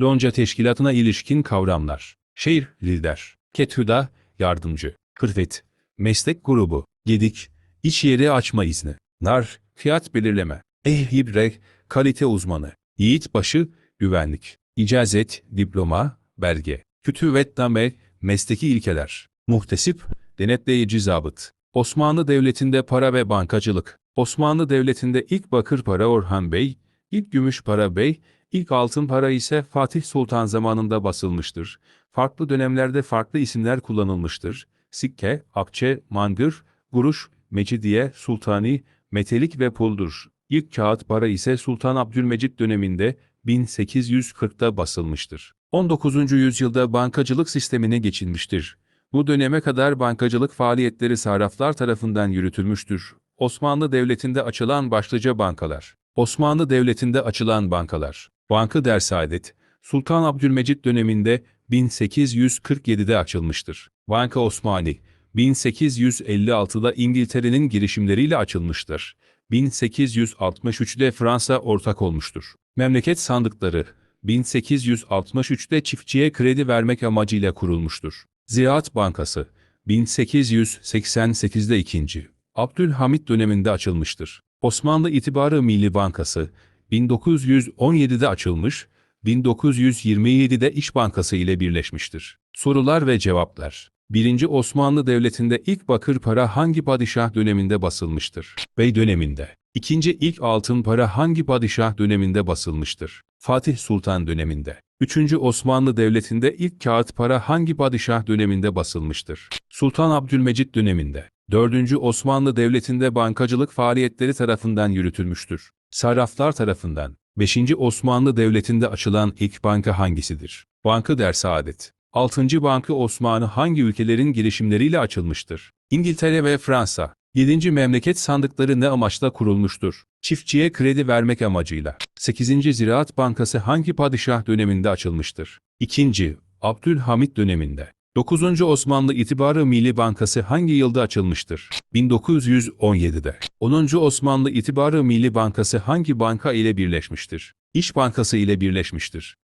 Lonca teşkilatına ilişkin kavramlar. Şehir, lider. Kethüda, yardımcı. Hırvet, meslek grubu. Gedik, iş yeri açma izni. Nar, fiyat belirleme. Ehhibre, kalite uzmanı. Yiğitbaşı, güvenlik. İcazet, diploma, belge. Kütüvetname, mesleki ilkeler. Muhtesip, denetleyici zabıt. Osmanlı Devleti'nde para ve bankacılık. Osmanlı Devleti'nde ilk bakır para Orhan Bey, ilk gümüş para Bey, ilk altın para ise Fatih Sultan zamanında basılmıştır. Farklı dönemlerde farklı isimler kullanılmıştır. Sikke, akçe, mangır, guruş, mecidiye, sultani, metelik ve puldur. İlk kağıt para ise Sultan Abdülmecit döneminde 1840'da basılmıştır. 19. yüzyılda bankacılık sistemine geçilmiştir. Bu döneme kadar bankacılık faaliyetleri sarraflar tarafından yürütülmüştür. Osmanlı Devleti'nde açılan başlıca bankalar. Osmanlı Devleti'nde açılan bankalar. Bankı Dersaadet, Sultan Abdülmecit döneminde 1847'de açılmıştır. Banka Osmani, 1856'da İngiltere'nin girişimleriyle açılmıştır. 1863'de Fransa ortak olmuştur. Memleket sandıkları, 1863'te çiftçiye kredi vermek amacıyla kurulmuştur. Ziraat Bankası, 1888'de ikinci. Abdülhamit döneminde açılmıştır. Osmanlı İtibarı Milli Bankası, 1917'de açılmış, 1927'de İş Bankası ile birleşmiştir. Sorular ve cevaplar 1. Osmanlı Devleti'nde ilk bakır para hangi padişah döneminde basılmıştır? Bey döneminde. İkinci ilk altın para hangi padişah döneminde basılmıştır? Fatih Sultan döneminde. 3. Osmanlı Devleti'nde ilk kağıt para hangi padişah döneminde basılmıştır? Sultan Abdülmecit döneminde. 4. Osmanlı Devleti'nde bankacılık faaliyetleri tarafından yürütülmüştür. Sarraflar tarafından. 5. Osmanlı Devleti'nde açılan ilk banka hangisidir? Bankı Dersaadet. 6. Bankı Osmanlı hangi ülkelerin girişimleriyle açılmıştır? İngiltere ve Fransa. 7. Memleket sandıkları ne amaçla kurulmuştur? Çiftçiye kredi vermek amacıyla. 8. Ziraat Bankası hangi padişah döneminde açılmıştır? 2. Abdülhamit döneminde. 9. Osmanlı İtibarı Milli Bankası hangi yılda açılmıştır? 1917'de. 10. Osmanlı İtibarı Milli Bankası hangi banka ile birleşmiştir? İş Bankası ile birleşmiştir.